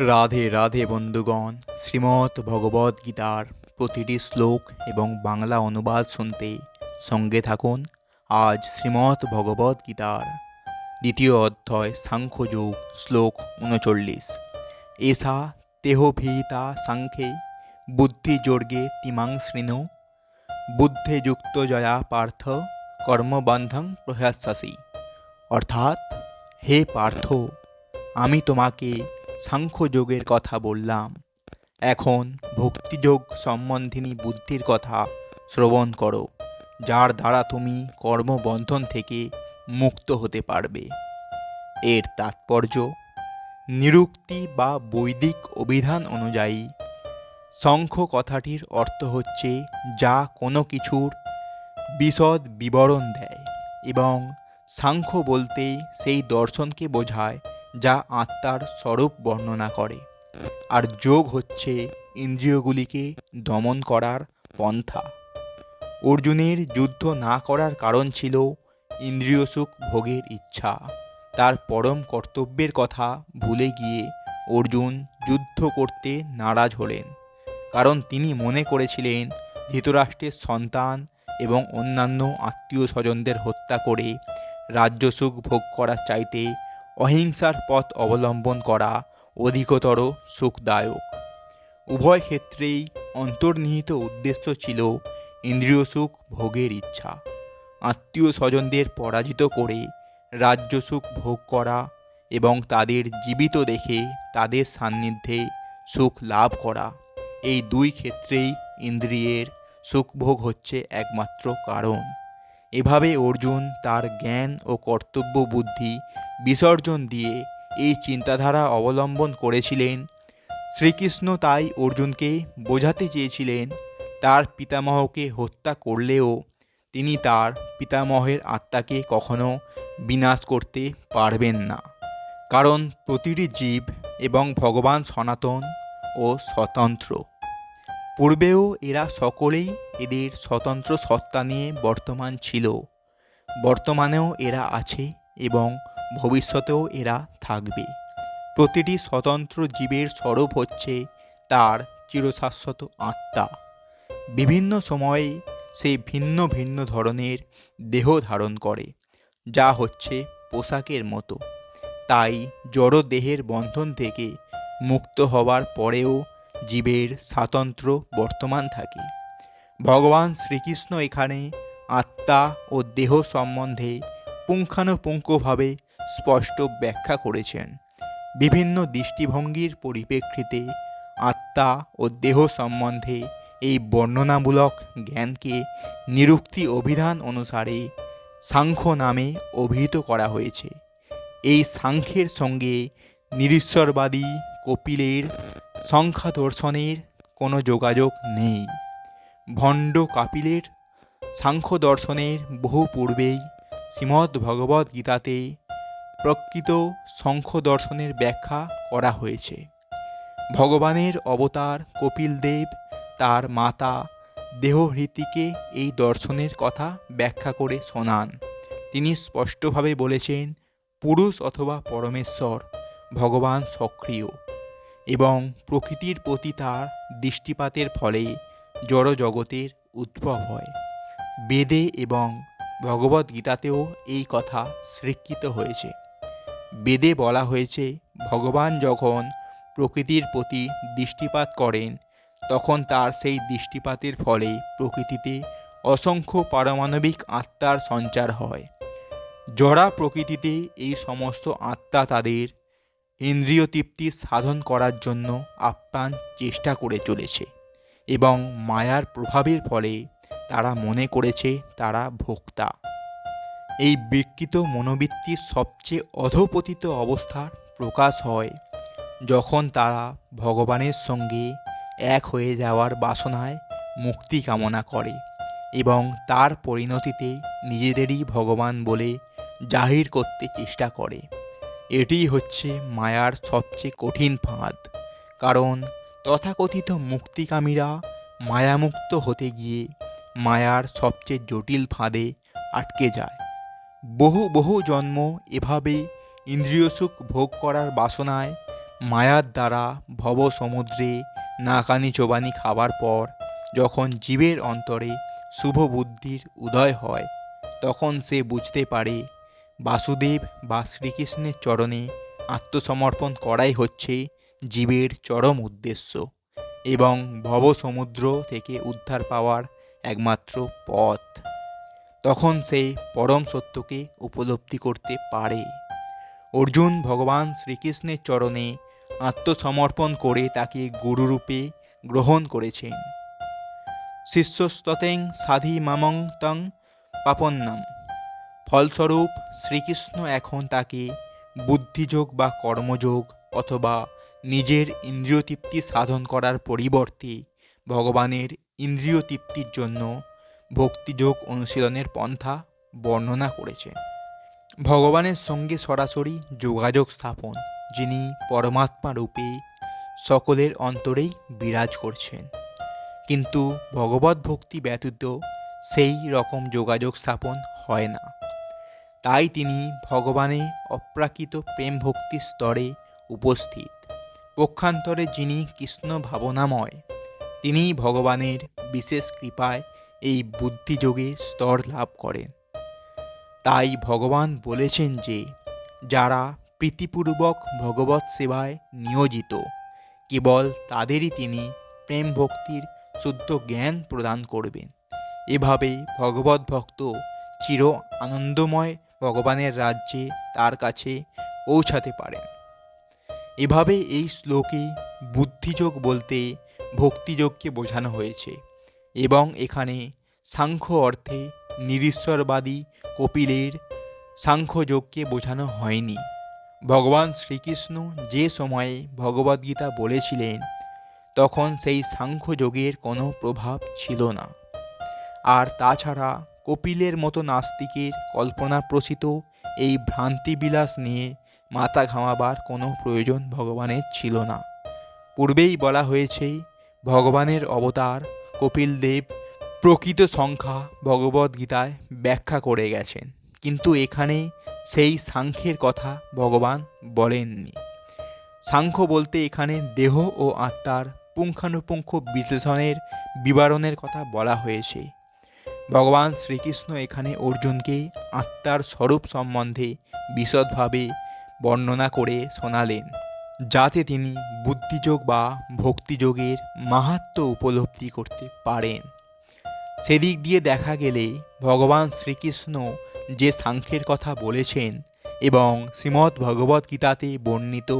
রাধে রাধে বন্ধুগণ, শ্রীমৎ ভগবদ গীতার প্রতিটি শ্লোক এবং বাংলা অনুবাদ শুনতে সঙ্গে থাকুন আজ শ্রীমৎ ভগবদ গীতার দ্বিতীয় অধ্যায় সাংখ্যযোগ, শ্লোক উনচল্লিশ। এসা তেহভিতা সাংখ্যে বুদ্ধিযোর্গে তিমাং শৃণু, বুদ্ধে যুক্ত জয়া পার্থ, কর্মবন্ধং প্রহাস্যাসি অর্থাৎ, হে পার্থ, আমি তোমাকে সাংখ্যযোগের কথা বললাম। এখন ভক্তিযোগ সম্বন্ধিনী বুদ্ধির কথা শ্রবণ করো, যার দ্বারা তুমি কর্মবন্ধন থেকে মুক্ত হতে পারবে। এর তাৎপর্য, নিরুক্তি বা বৈদিক অভিধান অনুযায়ী শঙ্খ কথাটির অর্থ হচ্ছে যা কোনো কিছুর বিশদ বিবরণ দেয় এবং সাংখ্য বলতে সেই দর্শনকে বোঝায় যা আত্মার স্বরূপ বর্ণনা করে। আর যোগ হচ্ছে ইন্দ্রিয়গুলিকে দমন করার পন্থা। অর্জুনের যুদ্ধ না করার কারণ ছিল ইন্দ্রিয় সুখ ভোগের ইচ্ছা। তার পরম কর্তব্যের কথা ভুলে গিয়ে অর্জুন যুদ্ধ করতে নারাজ হলেন। কারণ তিনি মনে করেছিলেন ধৃতরাষ্ট্রের সন্তান এবং অন্যান্য আত্মীয় স্বজনদের হত্যা করে রাজ্যসুখ ভোগ করার চাইতে অহিংসার পথ অবলম্বন করা অধিকতর সুখদায়ক। উভয় ক্ষেত্রেই অন্তর্নিহিত উদ্দেশ্য ছিল ইন্দ্রিয় সুখ ভোগের ইচ্ছা। আত্মীয় স্বজনদের পরাজিত করে রাজ্য সুখ ভোগ করা এবং তাদের জীবিত দেখে তাদের সান্নিধ্যে সুখ লাভ করা। এই দুই ক্ষেত্রেই ইন্দ্রিয়ের সুখভোগ হচ্ছে একমাত্র কারণ। এভাবে অর্জুন তার জ্ঞান ও কর্তব্য বুদ্ধি বিসর্জন দিয়ে এই চিন্তাধারা অবলম্বন করেছিলেন। শ্রীকৃষ্ণ তাই অর্জুনকে বোঝাতে চেয়েছিলেন, তার পিতামহকে হত্যা করলেও তিনি তার পিতামহের আত্মাকে কখনো বিনাশ করতে পারবেন না। কারণ প্রতিটি জীব এবং ভগবান সনাতন ও স্বতন্ত্র। পূর্বেও এরা সকলেই এদের স্বতন্ত্র সত্তা নিয়ে বর্তমান ছিল। বর্তমানেও এরা আছে এবং ভবিষ্যতেও এরা থাকবে। প্রতিটি স্বতন্ত্র জীবের স্বরূপ হচ্ছে তার চিরশাশ্বত আত্মা। বিভিন্ন সময়ে সে ভিন্ন ভিন্ন ধরনের দেহ ধারণ করে, যা হচ্ছে পোশাকের মতো। তাই জড় দেহের বন্ধন থেকে মুক্ত হওয়ার পরেও জীবের স্বাতন্ত্র বর্তমান থাকে। ভগবান শ্রীকৃষ্ণ এখানে আত্মা ও দেহ সম্বন্ধে পুঙ্খানুপুঙ্খভাবে স্পষ্ট ব্যাখ্যা করেছেন। বিভিন্ন দৃষ্টিভঙ্গির পরিপ্রেক্ষিতে আত্মা ও দেহ সম্বন্ধে এই বর্ণনামূলক জ্ঞানকে নিরুক্তি অভিধান অনুসারে সাংখ্য নামে অভিহিত করা হয়েছে। এই সাংখ্যের সঙ্গে নিরীশ্বরবাদী কপিলের সংখ্যা দর্শনের কোনো যোগাযোগ নেই। ভণ্ড কাপিলের সাংখ্য দর্শনের বহু পূর্বেই শ্রীমদ্ ভগবদ্ গীতাতে প্রকৃত সংখ্য দর্শনের ব্যাখ্যা করা হয়েছে। ভগবানের অবতার কপিল দেব তার মাতা দেহহৃতিকে এই দর্শনের কথা ব্যাখ্যা করে শোনান। তিনি স্পষ্টভাবে বলেছেন, পুরুষ অথবা পরমেশ্বর, ভগবান সক্রিয়। এবং প্রকৃতির প্রতি তার দৃষ্টিপাতের ফলে জড় জগতের উদ্ভব হয়। বেদে এবং ভগবদ্গীতাতেও এই কথা স্বীকৃত হয়েছে। বেদে বলা হয়েছে, ভগবান যখন প্রকৃতির প্রতি দৃষ্টিপাত করেন, তখন তার সেই দৃষ্টিপাতের ফলে প্রকৃতিতে অসংখ্য পারমাণবিক আত্মার সঞ্চার হয়। জড়া প্রকৃতিতে এই সমস্ত আত্মা তাদের ইন্দ্রিয় তৃপ্তি সাধন করার জন্য আপ্রাণ চেষ্টা করে চলেছে এবং মায়ার প্রভাবের ফলে তারা মনে করেছে তারা ভোক্তা। এই বিকৃত মনোবৃত্তির সবচেয়ে অধপতিত অবস্থার প্রকাশ হয় যখন তারা ভগবানের সঙ্গে এক হয়ে যাওয়ার বাসনায় মুক্তি কামনা করে এবং তার পরিণতিতে নিজেদেরই ভগবান বলে জাহির করতে চেষ্টা করে। এটি হচ্ছে মায়ার সবচেয়ে কঠিন ফাঁদ। কারণ তথাকথিত মুক্তিকামীরা মায়ামুক্ত হতে গিয়ে মায়ার সবচেয়ে জটিল ফাঁদে আটকে যায়। বহু বহু জন্ম এভাবে ইন্দ্রিয়সুখ ভোগ করার বাসনায় মায়ার দ্বারা ভব সমুদ্রে নাকানি চোবানি খাবার পর যখন জীবের অন্তরে শুভ বুদ্ধির উদয় হয়, তখন সে বুঝতে পারে বাসুদেব বা শ্রীকৃষ্ণের চরণে আত্মসমর্পণ করাই হচ্ছে জীবের চরম উদ্দেশ্য এবং ভবসমুদ্র থেকে উদ্ধার পাওয়ার একমাত্র পথ। তখন সে পরম সত্যকে উপলব্ধি করতে পারে। অর্জুন ভগবান শ্রীকৃষ্ণের চরণে আত্মসমর্পণ করে তাকে গুরুরূপে গ্রহণ করেছেন। শিষ্যস্ততেং সাধি মামং তং পাপন্নাম। ফলস্বরূপ শ্রীকৃষ্ণ এখন তাকে বুদ্ধিযোগ বা কর্মযোগ অথবা নিজের ইন্দ্রিয় তৃপ্তি সাধন করার পরিবর্তে ভগবানের ইন্দ্রিয় তৃপ্তির জন্য ভক্তিযোগ অনুশীলনের পন্থা বর্ণনা করেছে। ভগবানের সঙ্গে সরাসরি যোগাযোগ স্থাপন, যিনি পরমাত্মা রূপে সকলের অন্তরেই বিরাজ করছেন। কিন্তু ভগবত ভক্তি ব্যতীত সেই রকম যোগাযোগ স্থাপন হয় না। তাই তিনি ভগবানে অপ্রাকৃত প্রেম ভক্তি স্তরে উপস্থিত। পক্ষান্তরে যিনি কৃষ্ণ ভাবনাময় তিনি ভগবানের বিশেষ কৃপায় এই বুদ্ধিযোগে স্তর লাভ করেন। তাই ভগবান বলেছেন যে, যারা প্রীতিপূর্বক ভগবত সেবায় নিয়োজিত, কেবল তাদেরই তিনি প্রেম ভক্তির শুদ্ধ জ্ঞান প্রদান করবেন। এভাবে ভগবত ভক্ত চির আনন্দময় ভগবানের রাজ্যে তার কাছে পৌঁছাতে পারেন এভাবে এই শ্লোকে বুদ্ধিযোগ বলতে ভক্তিযোগকে বোঝানো হয়েছে এবং এখানে সাংখ্য অর্থে নিরীশ্বরবাদী কপিলের সাংখ্যযোগকে বোঝানো হয়নি। ভগবান শ্রীকৃষ্ণ যে সময়ে ভগবদ্গীতা বলেছিলেন, তখন সেই সাংখ্যযোগের কোনো প্রভাব ছিল না। আর তাছাড়া কপিলের মতো নাস্তিকের কল্পনাপ্রসিত এই ভ্রান্তিবিলাস নিয়ে মাথা ঘামাবার কোনো প্রয়োজন ভগবানের ছিল না। পূর্বেই বলা হয়েছে, ভগবানের অবতার কপিল দেব প্রকৃত সংখ্যা ভগবদ্গীতায় ব্যাখ্যা করে গেছেন। কিন্তু এখানে সেই সাংখ্যের কথা ভগবান বলেননি। সাংখ্য বলতে এখানে দেহ ও আত্মার পুঙ্খানুপুঙ্খ বিশ্লেষণের বিবরণের কথা বলা হয়েছে। ভগবান শ্রীকৃষ্ণ এখানে অর্জুনকে আত্মার স্বরূপ সম্বন্ধে বিশদভাবে বর্ণনা করে শোনালেন, যাতে তিনি বুদ্ধিযোগ বা ভক্তিযোগের মাহাত্ম উপলব্ধি করতে পারেন। সেদিক দিয়ে দেখা গেলে ভগবান শ্রীকৃষ্ণ যে সাংখ্যের কথা বলেছেন এবং শ্রীমদ্ ভগবত গীতাতে বর্ণিত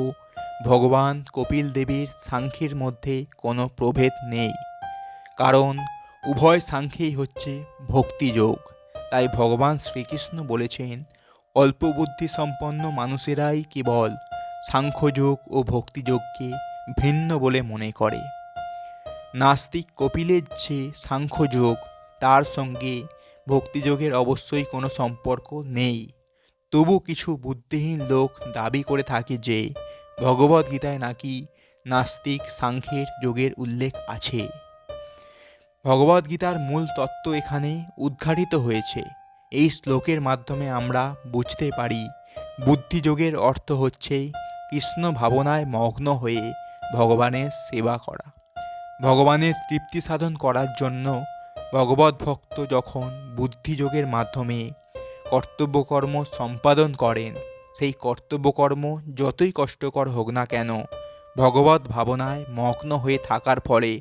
ভগবান কপিল দেবের সাংখ্যের মধ্যে কোনো প্রভেদ নেই, কারণ উভয় সাংখ্যেই হচ্ছে ভক্তিযোগ। তাই ভগবান শ্রীকৃষ্ণ বলেছেন অল্প বুদ্ধি সম্পন্ন মানুষেরাই কেবল সাংখ্যযোগ ও ভক্তিযোগকে ভিন্ন বলে মনে করে। নাস্তিক কপিলের যে সাংখ্যযোগ, তার সঙ্গে ভক্তিযোগের অবশ্যই কোনো সম্পর্ক নেই। তবু কিছু বুদ্ধিহীন লোক দাবি করে থাকে যে ভগবদ্গীতায় নাকি নাস্তিক সাংখ্যের যোগের উল্লেখ আছে। ভগবদ্গীতার মূল তত্ত্ব এখানে উদ্ঘাটিত হয়েছে। এই শ্লোকের মাধ্যমে আমরা বুঝতে পারি, বুদ্ধিযোগের অর্থ হচ্ছে কৃষ্ণ ভাবনায় মগ্ন হয়ে ভগবানের সেবা করা। ভগবানের তৃপ্তি সাধন করার জন্য ভগবত ভক্ত যখন বুদ্ধিযোগের মাধ্যমে কর্তব্যকর্ম সম্পাদন করেন, সেই কর্তব্যকর্ম যতই কষ্টকর হোক না কেন ভগবত ভাবনায় মগ্ন হয়ে থাকার ফলে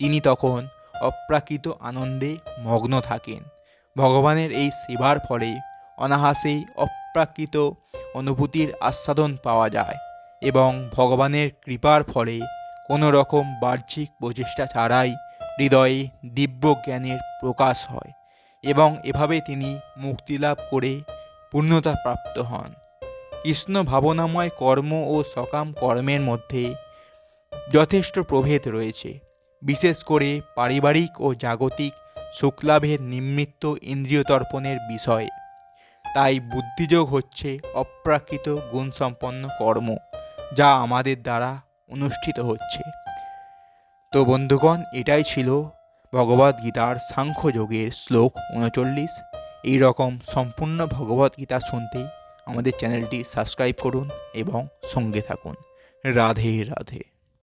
তিনি তখন অপ্রাকৃত আনন্দে মগ্ন থাকেন। ভগবানের এই সেবার ফলে অনাহাসেই অপ্রাকৃত অনুভূতির আস্বাদন পাওয়া যায় এবং ভগবানের কৃপার ফলে কোনো রকম বাহ্যিক প্রচেষ্টা ছাড়াই হৃদয়ে দিব্য জ্ঞানের প্রকাশ হয় এবং এভাবে তিনি মুক্তিলাভ করে পূর্ণতা প্রাপ্ত হন। কৃষ্ণ ভাবনাময় কর্ম ও সকাম কর্মের মধ্যে যথেষ্ট প্রভেদ রয়েছে। বিশেষ করে পারিবারিক ও জাগতিক সুখলাভের নিমিত্ত ইন্দ্রিয় তর্পণের বিষয়। তাই বুদ্ধিযোগ হচ্ছে অপ্রাকৃত গুণসম্পন্ন কর্ম, যা আমাদের দ্বারা অনুষ্ঠিত হচ্ছে। তো বন্ধুগণ, এটাই ছিল ভগবদ্গীতার সাংখ্যযোগের শ্লোক উনচল্লিশ। এই রকম সম্পূর্ণ ভগবদ্গীতা শুনতে আমাদের চ্যানেলটি সাবস্ক্রাইব করুন এবং সঙ্গে থাকুন। রাধে রাধে।